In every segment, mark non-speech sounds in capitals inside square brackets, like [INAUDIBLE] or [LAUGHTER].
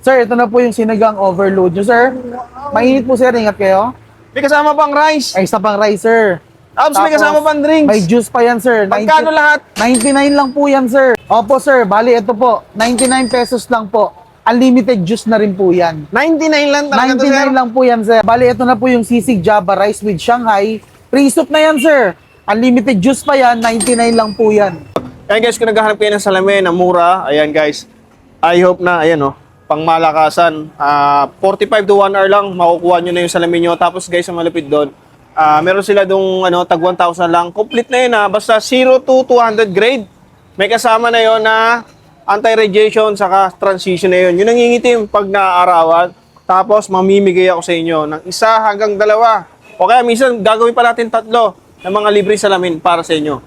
Sir, ito na po yung sinigang overload nyo, sir. Mainit po, sir. Ingat kayo. May kasama pang rice. Ay, isa pang rice, sir. Tapos may kasama pang drinks. May juice pa yan, sir. Magkano 90 lahat? 99 lang po yan, sir. Opo, sir. Bali, ito po. 99 pesos lang po. Unlimited juice na rin po yan. 99 lang talaga to, sir. 99 lang po yan, sir. Bali, ito na po yung sisig Java rice with Shanghai. Pre-soup na yan, sir. Unlimited juice pa yan. 99 lang po yan. Ayan guys, kung naghahanap kayo ng salamin na mura, ayan guys, I hope na, ayan oh, pang malakasan, ah 45 to 1 hour lang, makukuha nyo na yung salamin nyo. Tapos guys, sa malapit doon, ah meron sila dong ano, tag 1,000 lang. Complete na yun ha, basta 0 to 200 grade. May kasama na yon na anti-radiation, saka transition na yun. Yun ang ngingitim pag naaarawan. Tapos mamimigay ako sa inyo ng isa hanggang dalawa. O kaya minsan gagawin pa natin tatlo ng mga libre salamin para sa inyo.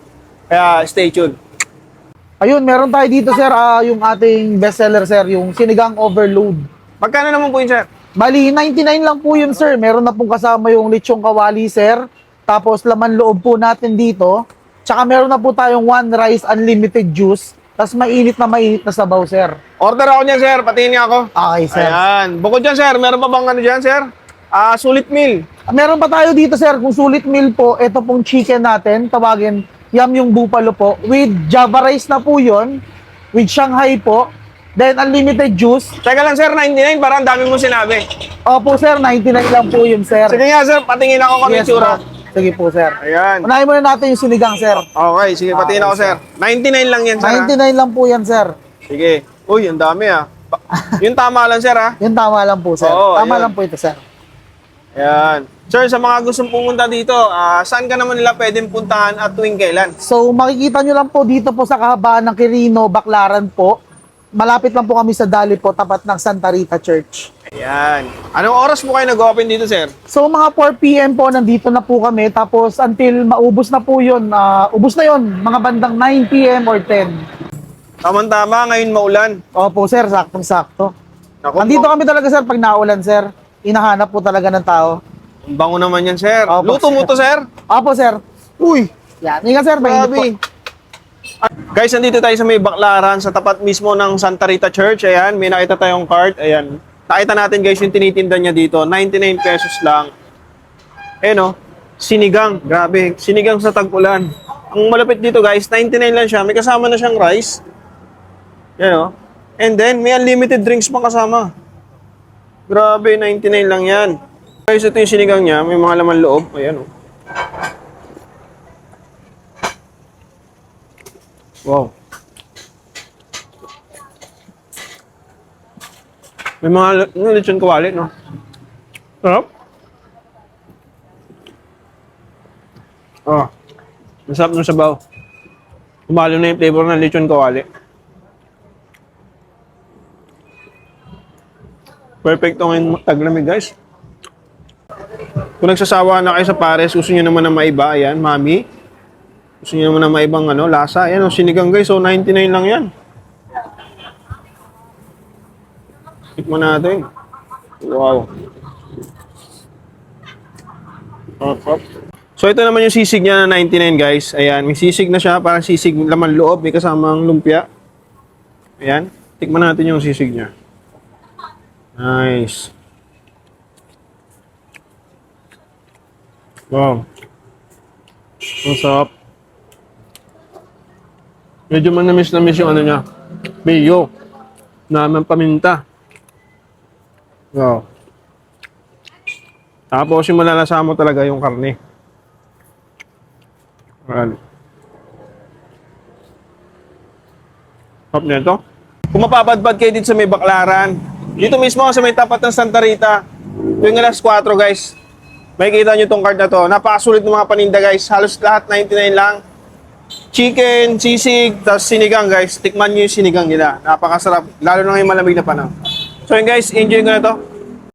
Kaya stay tuned. Ayun, meron tayo dito, sir, ah, yung ating bestseller, sir, yung sinigang overload. Magkano naman po yun, sir? Bali, 99 lang po yun, sir. Meron na pong kasama yung lechong kawali, sir. Tapos, laman loob po natin dito. Tsaka meron na po tayong one rice unlimited juice. Tapos, mainit na mainit na sabaw, sir. Order ako niyan, sir. Patingin niya ako. Okay, sir. Ayan. Bukod dyan, sir, meron pa bang ano dyan, sir? Ah, sulit meal. Meron pa tayo dito, sir. Kung sulit meal po, ito pong chicken natin. Tawagin, yam yung buffalo po. With java rice na po yun. With Shanghai po. Then, unlimited juice. Teka lang, sir, 99. Parang ang dami mo sinabi. Opo, sir. 99 lang po yun, sir. Sige nga, sir. Patingin ako kung ano Yes, tsura. Sige po, sir. Ayan. Unahin muna natin yung sinigang, sir. Okay, sige, patingin ako, sir. 99 lang yan, sir. ah. 99 lang po yan, sir. Sige. Uy, ang dami, ah. [LAUGHS] Yung tama lang, sir, ah. Yung tama lang po, sir. Oo, tama ayun. lang po ito, sir. Ayan. Sir, sa mga gustong pumunta dito, ah, saan ka naman nila pwedeng puntahan at tuwing kailan? So, makikita nyo lang po dito po sa kahabaan ng Quirino, Baclaran po. Malapit lang po kami sa Dali po, tapat ng Santa Rita Church. Ayan. Anong oras po kayo nag-open dito, sir? So, mga 4 p.m. po, nandito na po kami. Tapos, until maubos na po yun, ah, ubos na yun, mga bandang 9 p.m. or 10. Tama-tama, ngayon maulan. Opo, sir, saktong-sakto. Nandito kami talaga, sir, pag naulan, sir. Inahanap po talaga ng tao. Ang bango naman yan, sir. Opo, Luto mo sir. to, sir? Opo, sir. Uy, Yan. Nga, sir, grabe. Guys, nandito tayo sa may Baklaran, sa tapat mismo ng Santa Rita Church. Ayan, may nakita tayong cart. Ayan. Nakita natin guys yung tinitinda niya dito. 99 pesos lang. Ayan o. Sinigang. Grabe. Sinigang sa tag-ulan. Ang malapit dito guys, 99 lang siya. May kasama na siyang rice. Ayan o. And then, may unlimited drinks pa kasama. Grabe, 99 lang yan. Guys, ito yung sinigang niya. May mga laman loob. Ayan o. Wow. May mga lechon kawali, no? Sarap. Oh. Masarap ng sabaw. Umalo na yung flavor ng lechon kawali. Perfecto ngayon taglamig, guys. Kung nagsasawa na kayo sa pares, gusto nyo naman na maiba, ayan, mami. Gusto niyo naman na maibang ano, lasa. Ayan, oh, sinigang guys. So, 99 lang yan. Tikman natin. Wow. Up, up. So, ito naman yung sisig niya na 99 guys. Ayan, may sisig na siya. Parang sisig laman loob. May kasamang lumpia. Ayan. Tikman natin yung sisig niya. Nice. Wow. Ang sarap. Medyo manamis na miss yung ano niya. Mayo. Naman paminta. Wow. Tapos yung malalasa mo talaga yung karne. Ayan. Sarap nito. Kung mapapadpad kayo dito sa may baklaran, dito mismo sa may tapat ng Santa Rita, tuwing alas 4 guys, makikita nyo tong card na to. Napakasulit ng mga paninda guys. Halos lahat 99 lang chicken, sisig, tapos sinigang guys. Tikman nyo yung sinigang nila. Napakasarap. Lalo na ngayong malamig na panahon. So yun guys, enjoy ko na to.